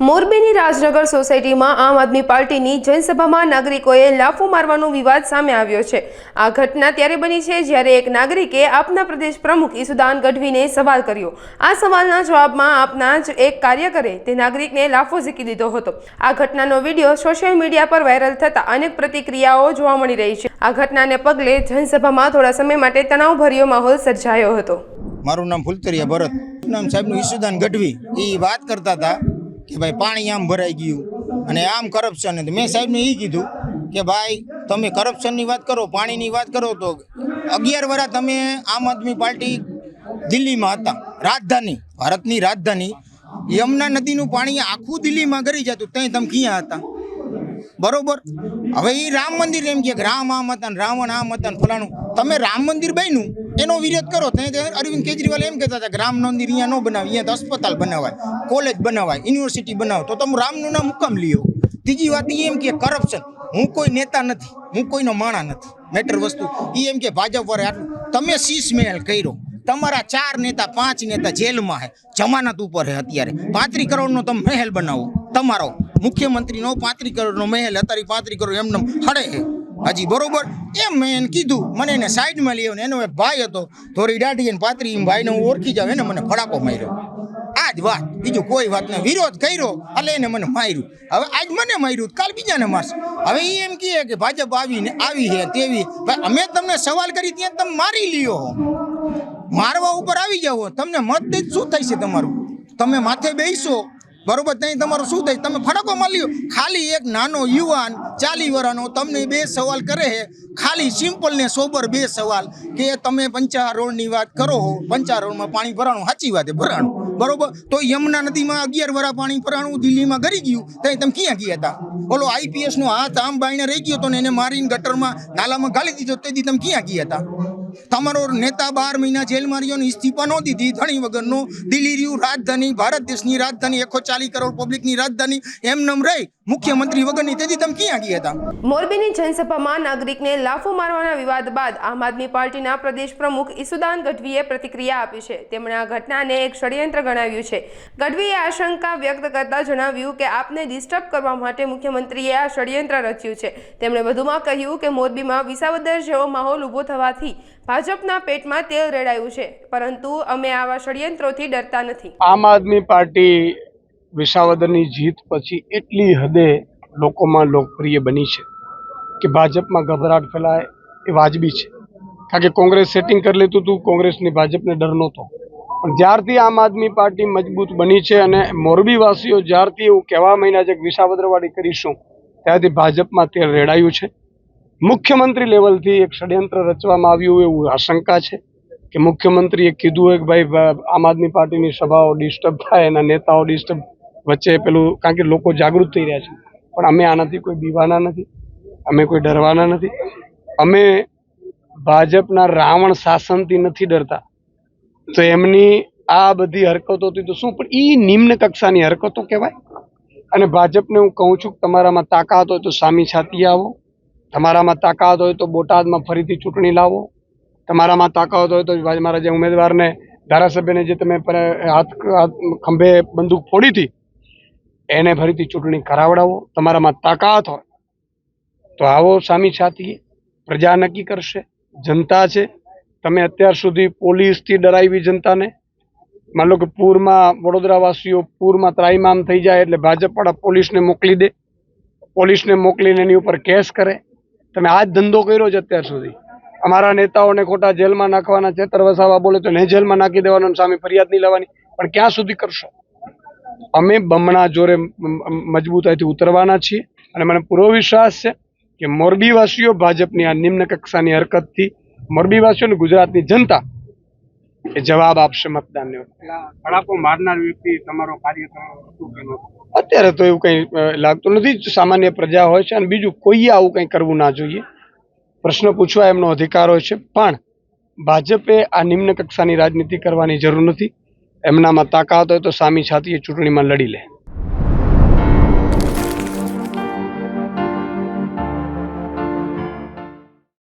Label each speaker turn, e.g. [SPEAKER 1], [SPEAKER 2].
[SPEAKER 1] મોરબીની રાજનગર સોસાયટીમાં આમ આદમી પાર્ટીની જનસભામાં નાગરિકોએ લાફો મારવાનો વિવાદ સામે આવ્યો છે. આ ઘટના ત્યારે બની છે જ્યારે એક નાગરિકે આપના પ્રદેશ પ્રમુખ ઈસુદાન ગઢવીને સવાલ કર્યો. આ સવાલના જવાબમાં આપના જ એક કાર્યકરે તે નાગરિકને લાફો ઝીકી દીધો હતો. આ ઘટનાનો વીડિયો સોશિયલ મીડિયા પર વાયરલ થતા અનેક પ્રતિક્રિયાઓ જોવા મળી રહી છે. આ ઘટનાને પગલે જનસભામાં થોડા સમય માટે તણાવભર્યો માહોલ સર્જાયો હતો.
[SPEAKER 2] મારું નામ ફુલતરિયા ભરત. નામ સાહેબનું ઈસુદાન ગઢવી. એ વાત કરતા હતા કે ભાઈ પાણી આમ ભરાઈ ગયું અને આમ કરપ્શન મેં સાહેબને એ કીધું કે ભાઈ, તમે કરપ્શનની વાત કરો પાણીની વાત કરો તો અગિયાર વર્ષ તમે આમ આદમી પાર્ટી દિલ્હીમાં હતા. રાજધાની, ભારતની રાજધાની, યમુના નદીનું પાણી આખું દિલ્હીમાં ગરી જતું. ત્યાં તમે ક્યાં હતા? બરોબર? હવે એ રામ મંદિર એમ કે રામ આમ હતા રાવણ આમ હતા ને ફલાણું. તમે રામ મંદિર બન્યું, એનો વિરોધ કરો. ત્યાં અરવિંદ કેજરીવાલ એમ કહેતા હતા કે રામ મંદિર અહીંયા ન બનાવે, અહીંયા તો અસ્પતાલ બનાવાય, કોલેજ બનાવાય, યુનિવર્સિટી બનાવો, તો તમે રામનું નામ હુકમ લ્યો. ત્રીજી વાત એમ કે કરપ્શન હું કોઈ નેતા નથી, હું કોઈનો માણા નથી. મેટર વસ્તુ એ એમ કે ભાજપ વાળે આટલું. તમે શીશ મહેલ કર્યો. તમારા ચાર નેતા, પાંચ નેતા જેલમાં હે, જમાનત ઉપર હે અત્યારે. પાંત્રી કરોડનો તમે મહેલ બનાવો, તમારો. મુખ્યમંત્રીનો પાંત્રીસ કરોડનો મહેલ અત્યારે પાંત્રી કરોડ એમને હડે હે. હજી, બરોબર? એમ મેં એને કીધું, મને એને સાઈડમાં લઈ આવ્યો એનો ભાઈ હતો થોડી દાઢી અને પાતરી, એમ ભાઈને હું ઓળખી જાવ એને મને ફડાકો માર્યો. આ જ વાત, બીજું કોઈ વાત નહીં. વિરોધ કર્યો, એટલે એને મને માર્યું. હવે આજ મને માર્યું, કાલ બીજાને મારશે. હવે એ એમ કહે કે ભાજપ આવીને આવી છે તેવી. અમે તમને સવાલ કરી ત્યાં તમે મારી લ્યો. મારવા ઉપર આવી જાઓ, તમને મત શું થાય છે તમારું? તમે માથે બેસો. બરોબર ત્યાં તમારું શું થાય? તમે ફડકો માલ્યો ખાલી એક નાનો યુવાન ચાલી વરાનો તમને બે સવાલ કરે છે. ખાલી સિમ્પલ ને સોબર બે સવાલ કે તમે પંચા રોડની વાત કરો હો. પંચા રોડમાં પાણી ભરાણું, સાચી વાત ભરાણું. બરોબર? તો યમુના નદીમાં અગિયાર વરા પાણી ભરાણું, દિલ્હીમાં ગરી ગયું. ત્યાં તમે ક્યાં ગયા હતા ઓલો આઈપીએસનો હાથ આમ બાઈને રહી ગયો હતો ને એને મારીને ગટરમાં નાલામાં ગાળી દીધો તેથી તમે ક્યાં ગયા હતા તમારો નેતા બાર મહિના જેલમાં રહ્યો ને ઇસ્તીફા ન દીધી. ધણી વગરનો દિલ્હી રહ્યું રાજધાની, ભારત દેશની રાજધાની એકસો ચાલીસ કરોડ પબ્લિકની રાજધાની, એમ નમ રહી. મુખ્યમંત્રી વગરની તેથી તમે ક્યાં ગયા હતા?
[SPEAKER 1] મોરબીની જનસભામાં નાગરિકને લાફો મારવાના વિવાદ બાદ આમ આદમી પાર્ટીના પ્રદેશ પ્રમુખ ઈસુદાન ગઢવીએ પ્રતિક્રિયા આપી છે. તેમણે આ ઘટનાને એક ષડયંત્ર ગણાવ્યું છે. ગઢવીએ આશંકા વ્યક્ત કરતા જણાવ્યું કે આપને ડિસ્ટર્બ કરવા માટે મુખ્યમંત્રીએ આ ષડયંત્ર રચ્યું છે. તેમણે વધુમાં કહ્યું કે મોરબીમાં વિસાવદર જેવો માહોલ ઊભો થવાથી ભાજપના પેટમાં તેલ રેડાયું છે. પરંતુ અમે આવા ષડયંત્રોથી ડરતા નથી.
[SPEAKER 3] આમ આદમી પાર્ટી વિસાવદરની જીત પછી એટલી હદે લોકોમાં લોકપ્રિય બની છે કે ભાજપમાં ગભરાટ ફેલાય એ વાજબી છે. કારણ કે કોંગ્રેસ સેટિંગ કરી લેતું હતું, કોંગ્રેસની ભાજપને ડર નહોતો. પણ જ્યારથી આમ આદમી પાર્ટી મજબૂત બની છે અને મોરબીવાસીઓ જ્યારથી એવું કહેવા મહિના છે કે વિસાવદરવાડી કરીશું, ત્યારથી ભાજપમાં તેલ રેડાયું છે. મુખ્યમંત્રી લેવલથી એક ષડયંત્ર રચવામાં આવ્યું એવું આશંકા છે કે મુખ્યમંત્રીએ કીધું હોય કે ભાઈ, આમ આદમી પાર્ટીની સભાઓ ડિસ્ટર્બ થાય, એના નેતાઓ ડિસ્ટર્બ વચ્ચે પેલું, કારણ કે લોકો જાગૃત થઈ રહ્યા છે. પણ અમે આનાથી કોઈ બીવાના નથી. અમે કોઈ ડરવાના નથી. અમે ભાજપના રાવણ શાસનથી નથી ડરતા. તો એમની આ બધી હરકતોથી તો શું? પણ એ નિમ્ન કક્ષાની હરકતો કહેવાય. અને ભાજપને હું કહું છું કે તમારામાં તાકાત હોય તો સામી છાતી આવો. તમારામાં તાકાત હોય તો બોટાદમાં ફરીથી ચૂંટણી લાવો. તમારામાં તાકાત હોય તો મારા જે ઉમેદવારને ધારાસભ્યને જે તમે હાથ ખંભે બંદૂક ફોડી હતી એને ફરીથી ચૂંટણી કરાવડાવો, તમારામાં તાકાત હોય, તો આવો સામી છાતી પ્રજા નક્કી કરશે. જનતા છે. તમે અત્યાર સુધી પોલીસથી ડરાવી જનતાને. માન લો કે પૂરમાં વડોદરાવાસીઓ પૂરમાં ત્રાઈમામ થઈ જાય એટલે ભાજપવાળા પોલીસને મોકલી દે. પોલીસને મોકલીને એની ઉપર કેસ કરે. તમે આ જ ધંધો કર્યો છે અત્યાર સુધી. અમારા નેતાઓને ખોટા જેલમાં નાખવાના, ચેતર વસાવા બોલે તો એને જેલમાં નાખી દેવાનો સામે ફરિયાદ નહીં લેવાની પણ ક્યાં સુધી કરશો? અમે બમણા જોરે મજબૂતાઈથી ઉતરવાના છીએ અને મને પૂરો વિશ્વાસ છે કે મોરબીવાસીઓ ભાજપની આ નિમ્ન કક્ષાની હરકતથી મોરબીવાસીઓ અને ગુજરાતની જનતા એ જવાબ આપશે મતદાનને.
[SPEAKER 4] ધડાકો મારનાર વ્યક્તિ તમારો કાર્યક્રમ
[SPEAKER 3] અત્યારે તો એવું કંઈ લાગતું નથી. સામાન્ય પ્રજા હોય છે અને બીજું કોઈએ આવું કંઈ કરવું ના જોઈએ. પ્રશ્ન પૂછવા એમનો અધિકાર હોય છે. પણ ભાજપે આ નિમ્ન કક્ષાની રાજનીતિ કરવાની જરૂર નથી. એમનામાં તાકાત હોય તો સામી છાતીએ ચૂંટણીમાં લડી લે.